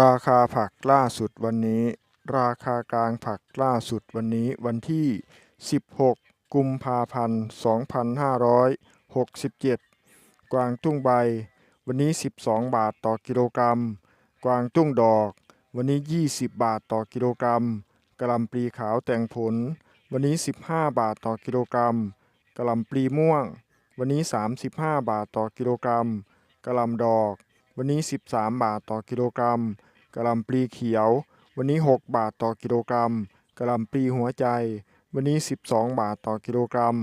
ราคาผักล่าสุดวันนี้ ราคากลางผักล่าสุดวันนี้วันที่ 16 กุมภาพันธ์ 2567 กวางตุ้งใบ วันนี้ 12 บาทต่อกิโลกรัม กวางตุ้งดอก วันนี้ 20 บาทต่อกิโลกรัมกะหล่ำปลีขาวแต่งผล วันนี้ 15 บาทต่อกิโลกรัมกะหล่ำปลีม่วง วันนี้ 35 บาทต่อกิโลกรัมกะหล่ำดอก วันนี้ 13 บาทต่อกิโลกรัมกะหล่ำปลีเขียว วันนี้ 6 บาทต่อกิโลกรัมกะหล่ำปลีหัวใจ วันนี้ 12 บาทต่อกิโลกรัม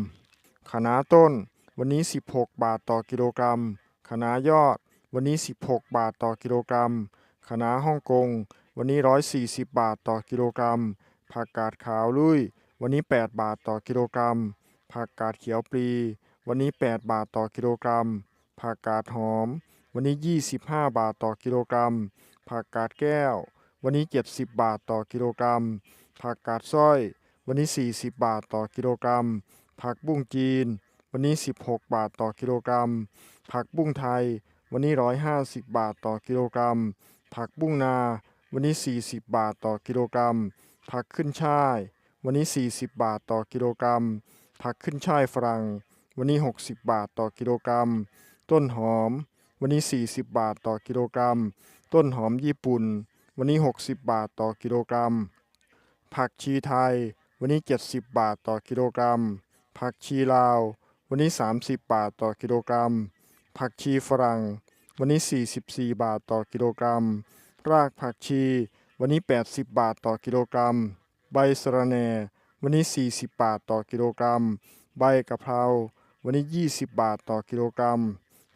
คะน้าต้น วันนี้ 16 บาทต่อกิโลกรัมคะน้ายอด วันนี้ 16 บาทต่อกิโลกรัมคะน้าฮ่องกง วันนี้ 140 บาทต่อกิโลกรัม ผักกาดขาวลุย วันนี้ 8 บาทต่อกิโลกรัม ผักกาดเขียวปลี วันนี้ 8 บาทต่อกิโลกรัม ผักกาดหอม วันนี้ 25 บาทต่อกิโลกรัม ผักกาดแก้ว วันนี้ 70 บาทต่อกิโลกรัม ผักกาดสร้อย วันนี้ 40 บาทต่อกิโลกรัม ผักบุ้งจีน วันนี้ 16 บาทต่อกิโลกรัม ผักบุ้งไทย วันนี้ 150 บาทต่อกิโลกรัม ผักบุ้งนา วันนี้ 40 บาทต่อกิโลกรัม ผักขึ้นช่าย วันนี้ 40 บาทต่อกิโลกรัม ผักขึ้นช่ายฝรั่ง วันนี้ 60 บาทต่อกิโลกรัม ต้นหอม วันนี้ 40 บาทต่อกิโลกรัม ต้นหอมญี่ปุ่น วันนี้ 60 บาทต่อกิโลกรัม ผักชีไทย วันนี้ 70 บาทต่อกิโลกรัม ผักชีลาว วันนี้ 30 บาทต่อกิโลกรัม ผักชีฝรั่ง วันนี้ 44 บาทต่อกิโลกรัม รากผักชี วันนี้ 80 บาทต่อกิโลกรัม ใบสะระแหน่ วันนี้ 40 บาทต่อกิโลกรัม ใบกะเพรา วันนี้ 20 บาทต่อกิโลกรัม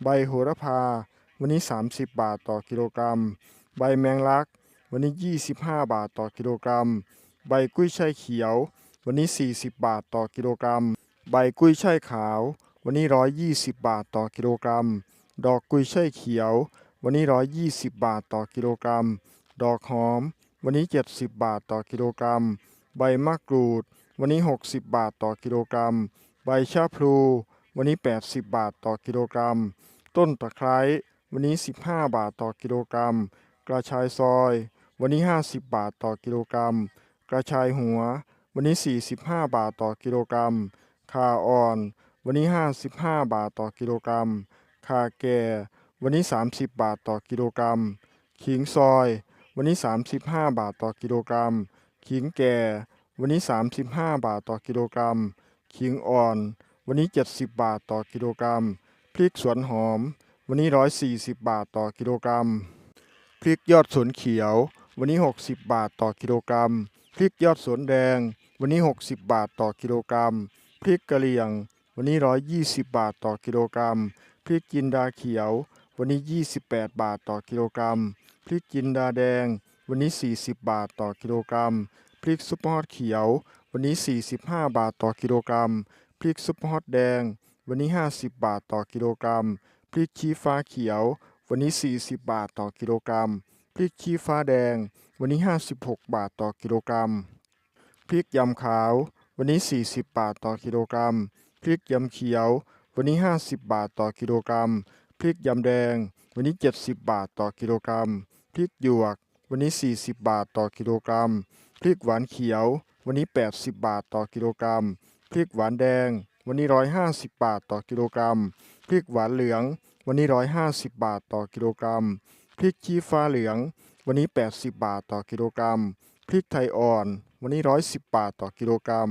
ใบโหระพา วันนี้ 30 บาทต่อกิโลกรัม ใบแมงลัก วันนี้ 25 บาทต่อกิโลกรัม ใบกุ้ยช่ายเขียว วันนี้ 40 บาทต่อกิโลกรัม ใบกุ้ยช่ายขาว วันนี้ 120 บาทต่อกิโลกรัม ดอกกุ้ยช่ายเขียว วันนี้ 120 บาทต่อกิโลกรัม ดอกหอม วันนี้ 70 บาทต่อกิโลกรัม ใบมะกรูด วันนี้ 60 บาทต่อกิโลกรัม ใบชะพลูวันนี้ 80 บาทต่อกิโลกรัม ต้นตะไคร้วันนี้ 15 บาทต่อกิโลกรัม กระชายซอย วันนี้ 50 บาทต่อกิโลกรัม กระชายหัว วันนี้ 45 บาทต่อกิโลกรัมข่าอ่อน วันนี้ 55 บาทต่อกิโลกรัมข่าแก่ วันนี้ 30 บาทต่อกิโลกรัม ขิงซอย วันนี้ 35 บาทต่อกิโลกรัม ขิงแก่ วันนี้ 35 บาทต่อกิโลกรัม ขิงอ่อน วันนี้ 70 บาทต่อกิโลกรัม พริกสวนหอม วันนี้ 140 บาทต่อกิโลกรัม พริกยอดสวนเขียว วันนี้ 60 บาทต่อกิโลกรัม พริกยอดสวนแดง วันนี้ 60 บาทต่อกิโลกรัม พริกกะเหรี่ยง วันนี้ 120 บาทต่อกิโลกรัม พริกจินดาเขียว วันนี้ 28 บาทต่อกิโลกรัม พริกจินดาแดง วันนี้ 40 บาทต่อกิโลกรัม พริกซุปเปอร์ฮอตเขียว วันนี้ 45 บาทต่อกิโลกรัม พริกซุปเปอร์ฮอตแดง วันนี้ 50 บาทต่อกิโลกรัม พริกชี้ฟ้าเขียว วันนี้ 40 บาทต่อกิโลกรัม พริกชี้ฟ้าแดง วันนี้ 56 บาทต่อกิโลกรัม พริกยำขาว วันนี้ 40 บาทต่อกิโลกรัม พริกยำเขียว วันนี้ 50 บาทต่อกิโลกรัม พริกยำแดง วันนี้ 70 บาทต่อกิโลกรัม พริกหยวก วันนี้ 40 บาทต่อกิโลกรัม พริกหวานเขียว วันนี้ 80 บาทต่อกิโลกรัม พริกหวานแดง วันนี้ 150 บาทต่อกิโลกรัม พริกหวานเหลือง วันนี้ 150 บาทต่อกิโลกรัม พริกชี้ฟ้าเหลือง วันนี้ 80 บาทต่อกิโลกรัม พริกไทยอ่อน วันนี้ 110 บาทต่อกิโลกรัม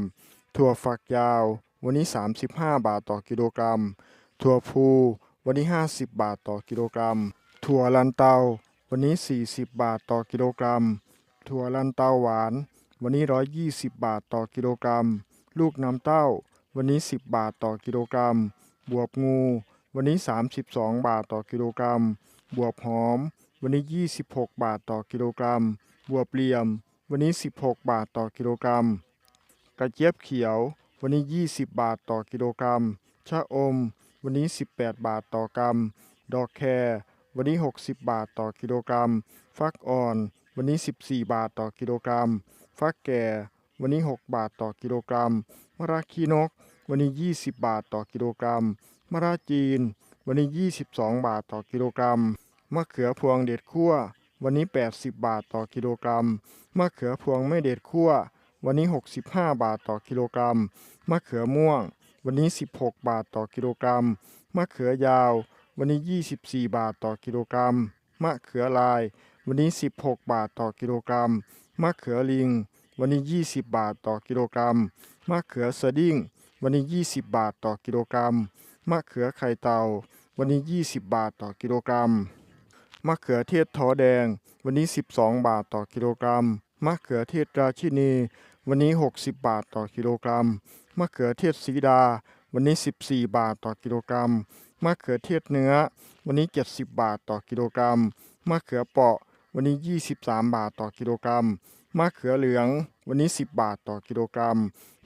ถั่วฝักยาว วันนี้ 35 บาทต่อกิโลกรัม ถั่วพู วันนี้ 50 บาทต่อกิโลกรัม ถั่วลันเตา วันนี้ 40 บาทต่อกิโลกรัม ถั่วลันเตาหวาน วันนี้ 120 บาทต่อกิโลกรัม ลูกน้ำเต้า วันนี้ 10 บาทต่อกิโลกรัม บวบงู วันนี้ 32 บาทต่อกิโลกรัม บวบหอม วันนี้ 26 บาทต่อกิโลกรัม บวบเหลี่ยม วันนี้ 16 บาทต่อกิโลกรัม กระเจี๊ยบเขียว วันนี้ 20 บาทต่อกิโลกรัม ชะอม วันนี้ 18 บาทต่อกรัม ดอกแครวันนี้ 60 บาทต่อกิโลกรัม ฟักอ่อน วันนี้ 14 บาทต่อกิโลกรัม ฟักแก่ วันนี้ 6 บาทต่อกิโลกรัม มะระขี้นก วันนี้ 20 บาทต่อกิโลกรัม มะระจีน วันนี้ 22 บาทต่อกิโลกรัม มะเขือพวงเด็ดคั่ววันนี้ 80 บาทต่อกิโลกรัม มะเขือพวงไม่เด็ดคั่ววันนี้ 65 บาทต่อกิโลกรัม มะเขือม่วง วันนี้ 16 บาทต่อกิโลกรัม มะเขือยาว วันนี้ 24 บาทต่อกิโลกรัม มะเขือลาย วันนี้ 16 บาทต่อกิโลกรัม มะเขือลิง วันนี้ 20 บาทต่อกิโลกรัม มะเขือสดิ้ง วันนี้ 20 บาทต่อกิโลกรัม มะเขือไข่เต่า วันนี้ 20 บาทต่อกิโลกรัม มะเขือเทศทอแดง วันนี้ 12 บาทต่อกิโลกรัม มะเขือเทศราชินี วันนี้ 60 บาทต่อกิโลกรัม มะเขือเทศสีดา วันนี้ 14 บาทต่อกิโลกรัม มะเขือเทศเนื้อ วันนี้ 70 บาทต่อกิโลกรัม มะเขือเปาะ วันนี้ 23 บาทต่อกิโลกรัม มะเขือเหลืองวันนี้ 10 บาทต่อกิโลกรัม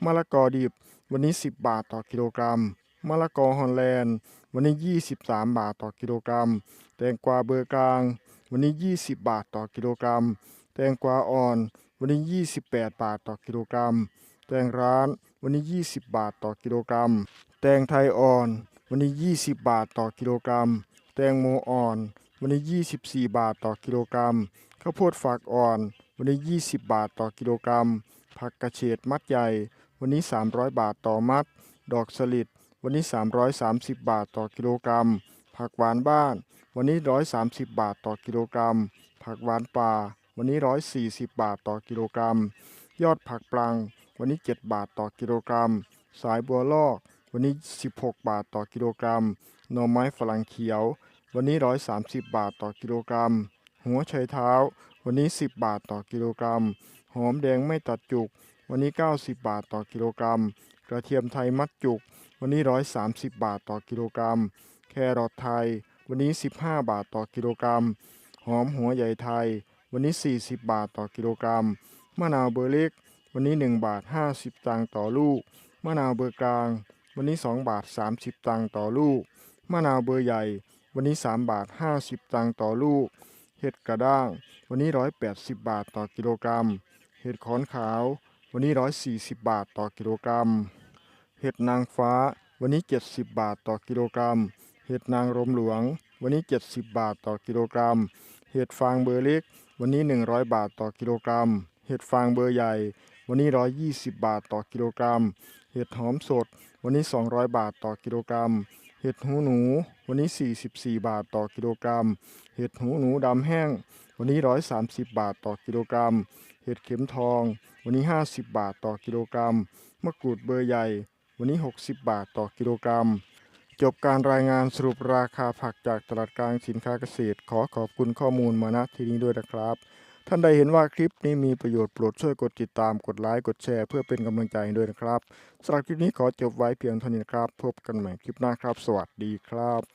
มะละกอดิบ วันนี้ 10 บาทต่อกิโลกรัม มะละกอฮอลแลนด์ วันนี้ 23 บาทต่อกิโลกรัม แตงกวาเบอร์กลาง วันนี้ 20 บาทต่อกิโลกรัม แตงกวาอ่อน วันนี้ 28 บาทต่อกิโลกรัม แตงร้าน วันนี้ 20 บาทต่อกิโลกรัม แตงไทยอ่อน วันนี้ 20 บาทต่อกิโลกรัม แตงโมอ่อน วันนี้ 24 บาทต่อกิโลกรัม ข้าวโพดฝักอ่อน วันนี้ 20 บาทต่อกิโลกรัม ผักกระเฉดมัดใหญ่ วันนี้ 300 บาทต่อมัด ดอกสลิด วันนี้ 330 บาทต่อกิโลกรัม ผักหวานบ้าน วันนี้ 130 บาทต่อกิโลกรัม ผักหวานป่า วันนี้ 140 บาทต่อกิโลกรัม ยอดผักปลัง วันนี้ 7 บาทต่อกิโลกรัม สายบัวลอก วันนี้ 16 บาทต่อกิโลกรัม หน่อไม้ฝรั่งเขียว วันนี้ 130 บาทต่อกิโลกรัม หัวไชเท้า วันนี้ 10 บาทต่อกิโลกรัม หอมแดงไม่ตัดจุก วันนี้ 90 บาทต่อกิโลกรัม กระเทียมไทยมัดจุก วันนี้ 130 บาทต่อกิโลกรัม แครอทไทย วันนี้ 15 บาทต่อกิโลกรัม หอมหัวใหญ่ไทย วันนี้ 40 บาทต่อกิโลกรัม มะนาวเบอร์เล็ก วันนี้ 1 บาท 50 ตังค์ต่อลูก มะนาวเบอร์กลาง วันนี้ 2 บาท 30 ตังค์ต่อลูก มะนาวเบอร์ใหญ่ วันนี้ 3 บาท 50 ตังค์ต่อลูก เห็ดกระด้าง วันนี้ 180 บาทต่อกิโลกรัม เห็ดขอนขาว วันนี้ 140 บาทต่อกิโลกรัม เห็ดนางฟ้า วันนี้ 70 บาทต่อกิโลกรัม เห็ดนางรมหลวง วันนี้ 70 บาทต่อกิโลกรัม เห็ดฟางเบอร์เล็ก วันนี้ 100 บาทต่อกิโลกรัม เห็ดฟางเบอร์ใหญ่ วันนี้ 120 บาทต่อกิโลกรัม เห็ดหอมสด วันนี้ 200 บาทต่อกิโลกรัม ห็ดหูหนู วันนี้ 44 บาทต่อกิโลกรัม เห็ดหูหนูดำแห้ง วันนี้ 130 บาทต่อกิโลกรัม เห็ดเข็มทอง วันนี้ 50 บาทต่อกิโลกรัม มะกรูดเบอร์ใหญ่ วันนี้ 60 บาทต่อกิโลกรัม จบการรายงานสรุปราคาผักจากตลาดกลางสินค้าเกษตร ขอขอบคุณข้อมูลมาณที่นี้ด้วยนะครับ ท่านใดเห็นว่าคลิปนี้มีประโยชน์โปรดช่วยกดติดตามกดไลค์กดแชร์เพื่อเป็นกำลังใจด้วยนะครับสำหรับคลิปนี้ขอจบไว้เพียงเท่านี้นะครับ พบกันใหม่คลิปหน้าครับ สวัสดีครับ